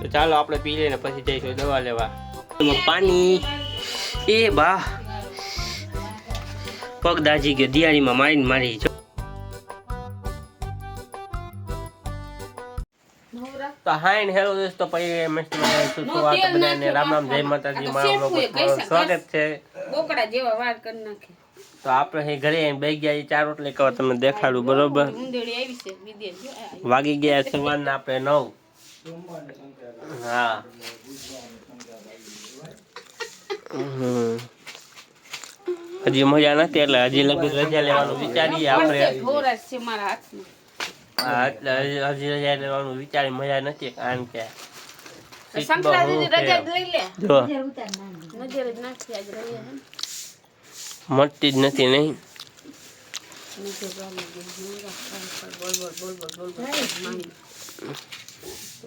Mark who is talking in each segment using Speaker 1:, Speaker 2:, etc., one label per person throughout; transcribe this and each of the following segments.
Speaker 1: તો ચાલો આપણે પી લઈને પછી જઈશું દવા લેવા. પાણી એ બા. પગ દાજી ગયો દિયાળીમાં મારીને મારી જો. તો હાય ને હેલો દોસ્તો પછી મસ્ત મજાનું શું શું વાત બધાને રામ રામ જય માતાજી મારા લોકો સ્વાગત છે.
Speaker 2: બોકડા જેવા વાર કરી નાખે.
Speaker 1: તો આપણે અહીં ઘરે બે ગયા ચાર રોટલી કરવા તમને દેખાડું બરોબર. વાગી ગયા સવારના આપણે નવ. હા. હમ. હજી મજા નથી એટલે હજી લગભગ રજા લેવાનું વિચારીએ આપણે.
Speaker 2: તે ઢોરાશ છે મારા હાથમાં.
Speaker 1: હા, એટલે હજી રજા લેવાનું વિચારી મજા નથી કારણ કે. મળતી જ નથી નહીં.
Speaker 2: બોલ બોલ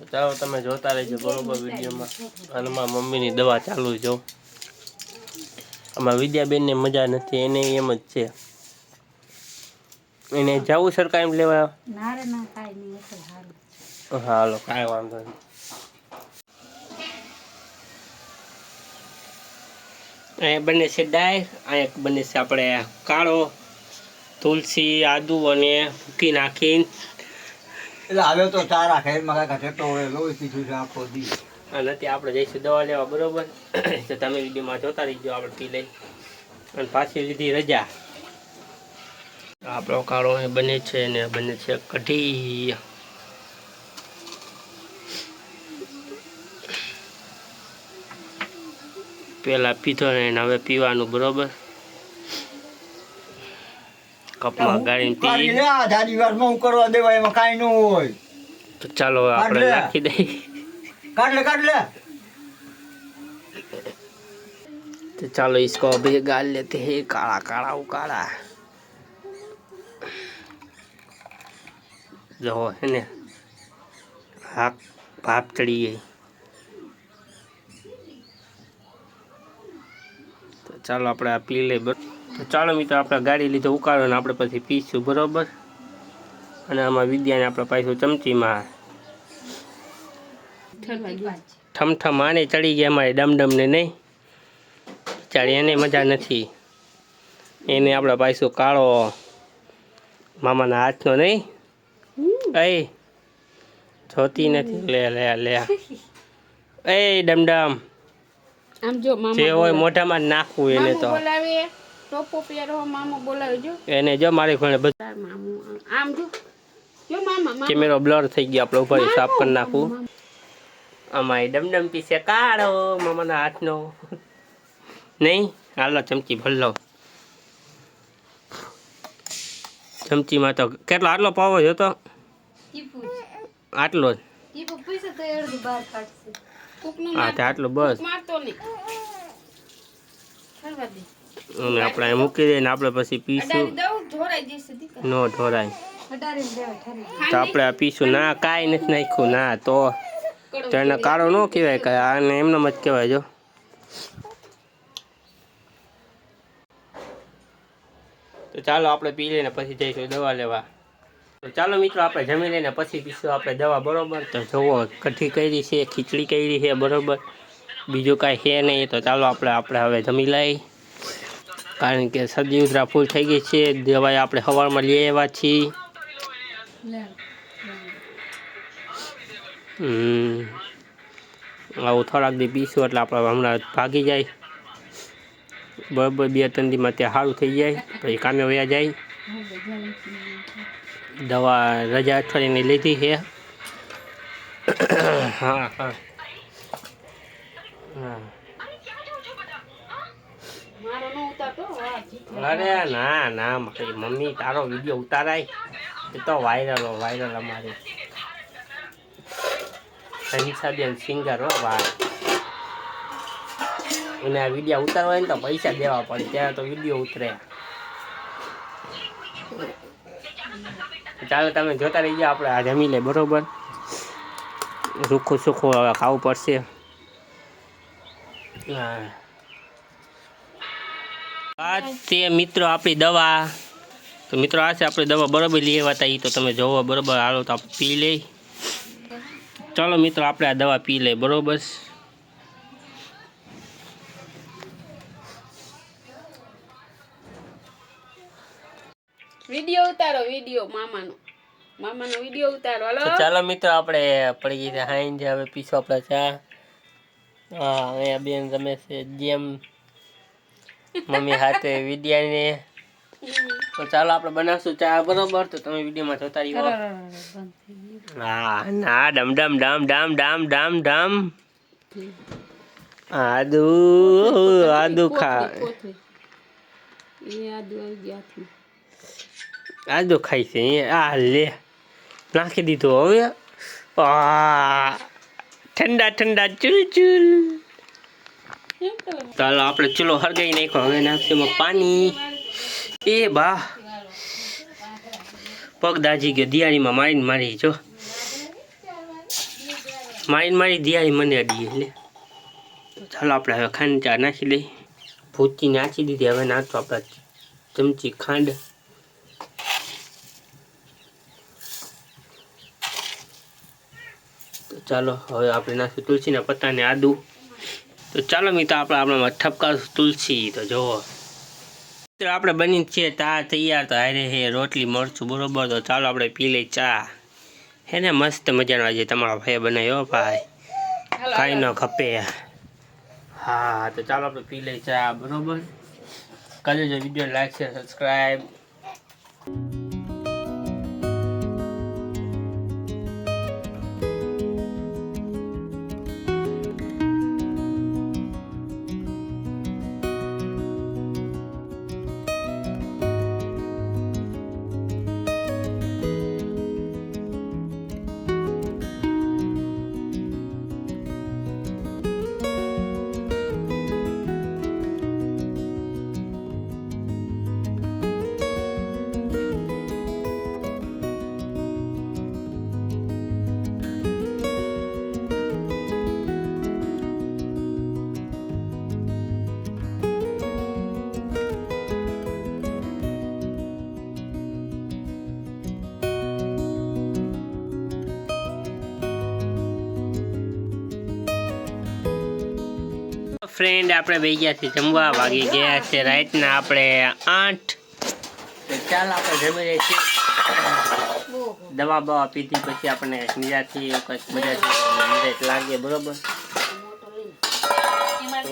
Speaker 1: ચાલો તમે જોતા રહેજો બરોબર વિડીયોમાં. અને મારા મમ્મીની દવા ચાલુ જો. આમાં વિદ્યાબેનને મજા નથી એને એમ જ છે. એને જવું સરકાર એમ લેવા? હાલો કાંઈ વાંધો નહીં. અહીંયા બને છે ડાય અહીંયા બને છે આપણે કાળો તુલસી આદુ અને ભૂકી નાખીને
Speaker 3: એટલે હવે તો તારા ખેરમાં કાકા ટેટો હવે લોહી પીધું છે આખો દી.
Speaker 1: નથી આપણે જઈશું દવા લેવા, બરોબર? તો તમે વિડીયોમાં જોતા રહીજો, આપણે પી લઈ. અને પાછી લીધી રજા. આપણો કાળો અહીં બને છે ને બને છે કઢી. પેલા પીધો ને હવે પીવાનું, બરોબર? કપમાં ગાળીને
Speaker 3: કાઢી
Speaker 1: પી
Speaker 3: લે આ જાડી વારમાં હું કરવા દેવાય એમાં કાંઈ ન હોય
Speaker 1: તો ચાલો આપણે
Speaker 3: કાઢ લે.
Speaker 1: નાખી દઈ
Speaker 3: કાઢ લે કાઢ લે
Speaker 1: तो चलो इसको अभी गाल लेते हैं काला काला उकाला जो है ने हाथ भाप चढ़ी गई તો ચાલો આપણે આ પી લઈ બરોબર તો ચાલો મિત્રો આપણે ગાડી લીધો ઉકાળો અને આપણે પછી પીશું બરોબર? અને આમાં વિદ્યાને આપણે પાછું ચમચીમાં
Speaker 2: થમથમ
Speaker 1: ઠમઠમ આને ચડી ગયા અમારે ડમડમને નહીં. બિચારી એને મજા નથી. એને આપણે પાછું કાળો મામાના હાથનો નહીં. એ જોતી નથી. લે લે લે. એ ડમડમ.
Speaker 2: જો
Speaker 1: હોય મોઢામાં નાખવું એને તો.
Speaker 2: ટોપો પહેરો મામો બોલાવજો
Speaker 1: એને જો મારી ઘણે બધું
Speaker 2: આમ- જો. જો મામા મામા.
Speaker 1: કેમેરો બ્લર થઈ ગયો આપણો ઉપર સાફ કરી નાખું. અમારી ડમડમ પીસે કાળો મામાના હાથનો. નહીં? હાલો ચમચી ભલ્લો લો ચમચીમાં તો કેટલો આટલો પાવો જ હતો આટલો જ. હા આટલો બસ.
Speaker 2: મારતો નહીં.
Speaker 1: અને આપણે મૂકી દઈએ ને આપણે પછી પીશું. નો ઢોરાય તો આપણે આ પીશું. ના કાંઈ નથી નાખ્યું. ના તો એને કાળો ન કહેવાય કાંઈ આને એમને જ કહેવાય જો. તો ચાલો આપણે પી લઈને પછી જઈશું દવા લેવા. તો ચાલો મિત્રો આપણે જમી લઈને પછી પીશું આપણે દવા બરોબર? તો જુઓ કઠી કરી છે ખીચડી કરી છે બરોબર? બીજું કાંઈ છે નહીં તો ચાલો આપણે આપણે હવે જમી લઈ કારણ કે સરદી ઉધરા ફૂલ થઈ ગઈ છે. દવાઈ આપણે સવારમાં લઈ આવ્યા છીએ. આવું થોડાક દી પીશું એટલે આપણે હમણાં ભાગી જાય. બરાબર, બે ત્રણ દીમાં ત્યાં સારું થઈ જાય, પછી કામે વયા જાય. દવા રજા અઠવાડિયાની લીધી છે. હા હા. હા
Speaker 2: મારો નો ઉતારતો વાહ જીત
Speaker 1: અરે ના ના મારી મમ્મી, તારો વીડિયો ઉતારાય. એ તો વાયરલ હો વાયરલ અમારે. અહિંસાબેન સિંગર હો, ભાઈ. એને આ વીડિયો ઉતારવા હોય ને તો પૈસા દેવા પડે, ત્યારે તો વીડિયો ઉતરે. ચાલો, તમે જોતા રહી જાઓ આપણે, આ જમી લે, બરોબર? રૂખું સુખું હવે ખાવું પડશે. હા. આ તે મિત્રો આપણી દવા. તો મિત્રો આ છે આપણે દવા બરોબર લઈ હતા એ તો તમે જોવો બરાબર? હાલો તો આપણે પી લઈ. ચાલો મિત્રો આપણે આ દવા પી લઈએ બરોબર
Speaker 2: વીડિયો ઉતારો વીડિયો મામાનો. મામાનો વીડિયો ઉતારો હાલો.
Speaker 1: ચાલો મિત્રો આપણે પડી ગઈ છે હાઈન જે હવે પીસો આપણે ચા હા અહીંયા બેન રમે છે જેમ મમ્મી હાથે વિદ્યાને તો ચાલો આપણે બનાવશું ચા. બરોબર? તો તમે વિડીયોમાં જોતા રહ્યો હા. ના ડમ ડમ ડમ ડમ ડમ ડમ ડમ. આદુ આદુ ખા
Speaker 2: આદુ
Speaker 1: ખાઈ છે આ લે. નાખી દીધું હવે. ઠંડા ઠંડા, ચૂલ ચૂલ. ચાલો, આપણે ચૂલો હરગાઈ નાખ્યો. હવે નાખશું એમાં પાણી. એ બા. પગ દાજી ગયો. દિયાળીમાં મારીને મારી, જો. મારીને મારી, દિયાળી મને અડી એટલે. ચાલો, આપણે હવે ખાંડ ચા નાખી લઈ ભૂતી નાખી દીધી. હવે નાખતો આપણે ચમચી ખાંડ. ચાલો, હવે આપણે નાખ્યું તુલસીના પત્તાને આદુ. તો ચાલો મિત્રો આપણે આપણામાં ઠપકા તુલસી. તો જુઓ. મિત્રો આપણે બની છીએ ચા તૈયાર તો હારે હે રોટલી મરચું બરોબર. તો ચાલો આપણે પી લઈ ચા. હે ને મસ્ત મજાનો આજે તમારો ભાઈ બનાવ્યો ભાઈ. કાંઈ ન ખપે. હા તો ચાલો આપણે પી લઈ ચા બરોબર. કરજો જો વીડિયો લાઈક છે સબસ્ક્રાઈબ. ફ્રેન્ડ આપણે બે છીએ, જમવા વાગી ગયા છે. રાઈટના આપણે આઠ ચાલ આપણે જમી રહીએ છીએ. દવા બવા પીધી, પછી આપણને નિરાથી કંઈક મજા લાગે, બરોબર?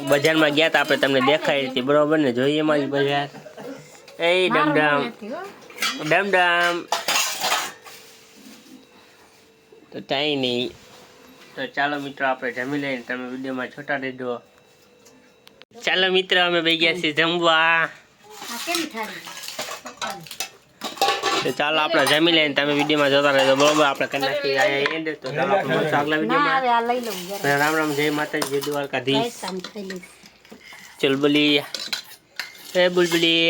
Speaker 1: બજારમાં ગયા હતા આપણે, તમને દેખાઈ હતી બરોબર ને? જોઈએ મારી બજાર. એ ડમડમ. ડમડમ. તો કાંઈ નહીં. તો ચાલો મિત્રો, આપણે જમી લઈને તમે વિડીયોમાં છોટા રહેજો. ચાલો મિત્ર અમે બે ગયા છીએ જમવા. તો ચાલો આપણે જમી લઈને તમે વિડીયોમાં જોતા રહેજો. બરોબર આપણે કરી નાખીએ. અહીંયા end. તો ચાલો આપણે મળશું આગલા વિડીયોમાં. રામ રામ જય માતાજી જય દ્વારકાધીશ. ચલ બોલી એ બુલબુલી